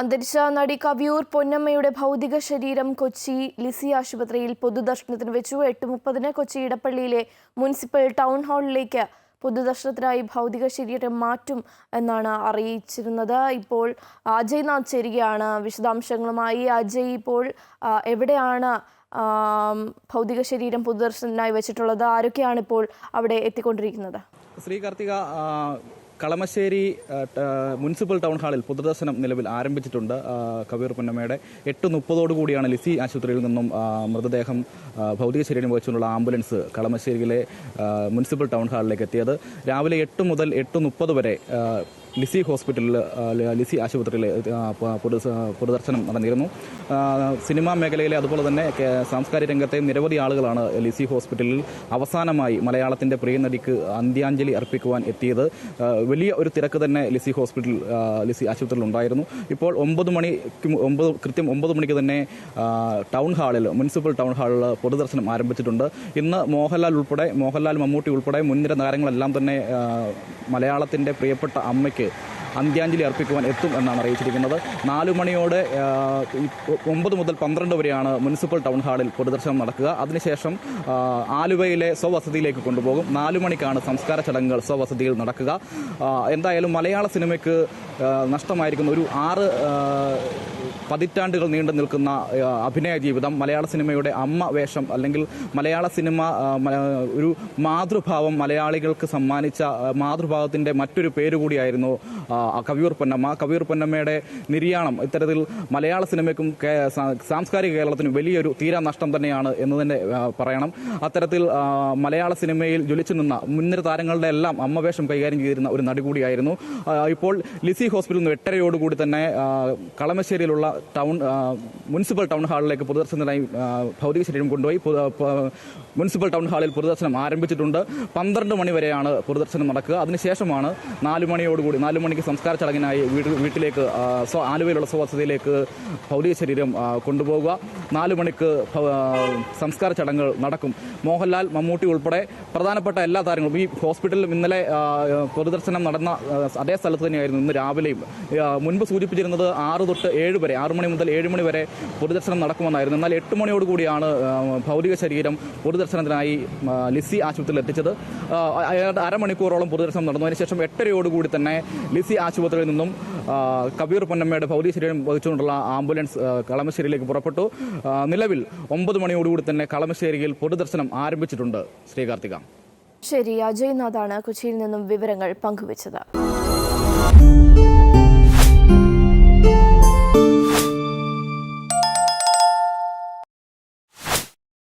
അന്തരിച്ച നടി കവിയൂർ പൊന്നമ്മയുടെ ഭൗതിക ശരീരം കൊച്ചി ലിസി ആശുപത്രിയിൽ പൊതുദർശനത്തിന് വെച്ചു. എട്ട് മുപ്പതിന് കൊച്ചി ഇടപ്പള്ളിയിലെ മുനിസിപ്പൽ ടൗൺ ഹാളിലേക്ക് പൊതുദർശനത്തിനായി ഭൗതിക ശരീരം മാറ്റും എന്നാണ് അറിയിച്ചിരുന്നത്. ഇപ്പോൾ അജയ് നാഥ് ചേരുകയാണ് വിശദാംശങ്ങളുമായി. അജയ് ഇപ്പോൾ എവിടെയാണ് ഭൗതിക ശരീരം പൊതുദർശനത്തിനായി വെച്ചിട്ടുള്ളത്? ആരൊക്കെയാണ് ഇപ്പോൾ അവിടെ എത്തിക്കൊണ്ടിരിക്കുന്നത്? ശ്രീ കാർത്തിക കളമശ്ശേരി മുനിസിപ്പൽ ടൗൺ ഹാളിൽ പൊതുദർശനം നിലവിൽ ആരംഭിച്ചിട്ടുണ്ട്. കബീർ പൊന്നമ്മയുടെ എട്ട് മുപ്പതോടു കൂടിയാണ് ലിസി ആശുപത്രിയിൽ നിന്നും മൃതദേഹം ഭൗതിക ശരീരം വഹിച്ചുകൊണ്ടുള്ള ആംബുലൻസ് കളമശ്ശേരിയിലെ മുനിസിപ്പൽ ടൗൺ ഹാളിലേക്ക് എത്തിയത്. രാവിലെ എട്ട് മുതൽ എട്ട് മുപ്പത് വരെ ലിസി ഹോസ്പിറ്റലിൽ ലിസി ആശുപത്രിയിൽ പൊതുദർശനം നടന്നിരുന്നു. സിനിമാ മേഖലയിലെ അതുപോലെ തന്നെ സാംസ്കാരിക രംഗത്തെ നിരവധി ആളുകളാണ് ലിസി ഹോസ്പിറ്റലിൽ അവസാനമായി മലയാളത്തിന്റെ പ്രിയ നടിക്ക് അന്ത്യാഞ്ജലി അർപ്പിക്കുവാൻ എത്തിയത്. വലിയ ഒരു തിരക്ക് തന്നെ ലിസി ഹോസ്പിറ്റൽ ലിസി ആശുപത്രിയിൽ ഉണ്ടായിരുന്നു. ഇപ്പോൾ ഒമ്പത് മണിക്ക് ഒമ്പത് കൃത്യം ഒമ്പത് മണിക്ക് തന്നെ ടൗൺ ഹാളിൽ മുനിസിപ്പൽ ടൗൺ ഹാളിൽ പൊതുദർശനം ആരംഭിച്ചിട്ടുണ്ട്. ഇന്ന് മോഹൻലാൽ ഉൾപ്പെടെ മോഹൻലാൽ മമ്മൂട്ടി ഉൾപ്പെടെ മുൻനിര താരങ്ങളെല്ലാം തന്നെ മലയാളത്തിന്റെ പ്രിയപ്പെട്ട അമ്മയ്ക്ക് അന്ത്യാഞ്ജലി അർപ്പിക്കുവാൻ എത്തും എന്നാണ് അറിയിച്ചിരിക്കുന്നത്. നാലു മണിയോടെ ഒമ്പത് മുതൽ പന്ത്രണ്ട് വരെയാണ് മുനിസിപ്പൽ ടൗൺ ഹാളിൽ പൊതുദർശനം നടക്കുക. അതിനുശേഷം ആലുവയിലെ സ്വവസതിയിലേക്ക് കൊണ്ടുപോകും. നാലു മണിക്കാണ് സംസ്കാര ചടങ്ങുകൾ സ്വവസതിയിൽ നടക്കുക. എന്തായാലും മലയാള സിനിമയ്ക്ക് നഷ്ടമായിരിക്കുന്ന ഒരു ആറ് പതിറ്റാണ്ടുകൾ നീണ്ടു നിൽക്കുന്ന അഭിനയ ജീവിതം മലയാള സിനിമയുടെ അമ്മ വേഷം അല്ലെങ്കിൽ മലയാള സിനിമ ഒരു മാതൃഭാവം മലയാളികൾക്ക് സമ്മാനിച്ച മാതൃഭാവത്തിന്റെ മറ്റൊരു പേര് കൂടിയായിരുന്നു കവിയൂർ പൊന്നമ്മ. കവിയൂർ പൊന്നമ്മയുടെ നിര്യാണം ഇത്തരത്തിൽ മലയാള സിനിമയ്ക്കും സാംസ്കാരിക കേരളത്തിനും വലിയൊരു തീരാ നഷ്ടം തന്നെയാണ് എന്ന് തന്നെ പറയണം. അത്തരത്തിൽ മലയാള സിനിമയിൽ ജ്വലിച്ചു നിന്ന മുൻനിര താരങ്ങളുടെ എല്ലാം അമ്മവേഷം കൈകാര്യം ചെയ്തിരുന്ന ഒരു നടി കൂടിയായിരുന്നു. ഇപ്പോൾ ലിസി ഹോസ്പിറ്റലിൽ നിന്ന് എട്ടരയോടുകൂടി തന്നെ കളമശ്ശേരിയിലുള്ള ടൗൺ മുനിസിപ്പൽ ടൗൺ ഹാളിലേക്ക് പൊതുദർശനത്തിനായി ഭൗതിക ശരീരം കൊണ്ടുപോയി മുനിസിപ്പൽ ടൗൺ ഹാളിൽ പൊതുദർശനം ആരംഭിച്ചിട്ടുണ്ട്. പന്ത്രണ്ട് മണി വരെയാണ് പൊതുദർശനം നടക്കുക. അതിനുശേഷമാണ് നാല് മണിയോടുകൂടി നാല് മണിക്ക് സംസ്കാര ചടങ്ങിനായി വീട് വീട്ടിലേക്ക് ആലുവയിലുള്ള സ്വവസതിയിലേക്ക് ഭൗതിക ശരീരം കൊണ്ടുപോകുക നാല് മണിക്ക് സംസ്കാര ചടങ്ങുകൾ നടക്കും. മോഹൻലാൽ മമ്മൂട്ടി ഉൾപ്പെടെ പ്രധാനപ്പെട്ട എല്ലാ താരങ്ങളും ഈ ഹോസ്പിറ്റലിലും ഇന്നലെ പൊതുദർശനം നടന്ന അതേ സ്ഥലത്ത് തന്നെയായിരുന്നു ഇന്ന് രാവിലെയും. മുൻപ് സൂചിപ്പിച്ചിരുന്നത് ആറ് തൊട്ട് ഏഴ് വരെ ആറ് മണി മുതൽ ഏഴ് മണി വരെ പൊതുദർശനം നടക്കുമെന്നായിരുന്നു. എന്നാൽ എട്ട് മണിയോടുകൂടിയാണ് ഭൗതിക ശരീരം പൊതുദർശനത്തിനായി ലിസി ആശുപത്രിയിൽ എത്തിച്ചത്. ഏതാണ്ട് അരമണിക്കൂറോളം പൊതുദർശനം നടന്നു. അതിനുശേഷം എട്ടരയോടുകൂടി തന്നെ ലിസി ആശുപത്രിയിൽ നിന്നും കബീർ പൊന്നമ്മയുടെ ഭൗതിക ശരീരം വഹിച്ചുകൊണ്ടുള്ള ആംബുലൻസ് കളമശ്ശേരിയിലേക്ക് പുറപ്പെട്ടു. നിലവിൽ ഒമ്പത് മണിയോടുകൂടി തന്നെ കളമശ്ശേരിയിൽ പൊതുദർശനം ആരംഭിച്ചിട്ടുണ്ട്. ശ്രീകാർത്തിക ശരി അജയ്നാഥാണ് കൊച്ചിയിൽ നിന്നും വിവരങ്ങൾ പങ്കുവച്ചത്.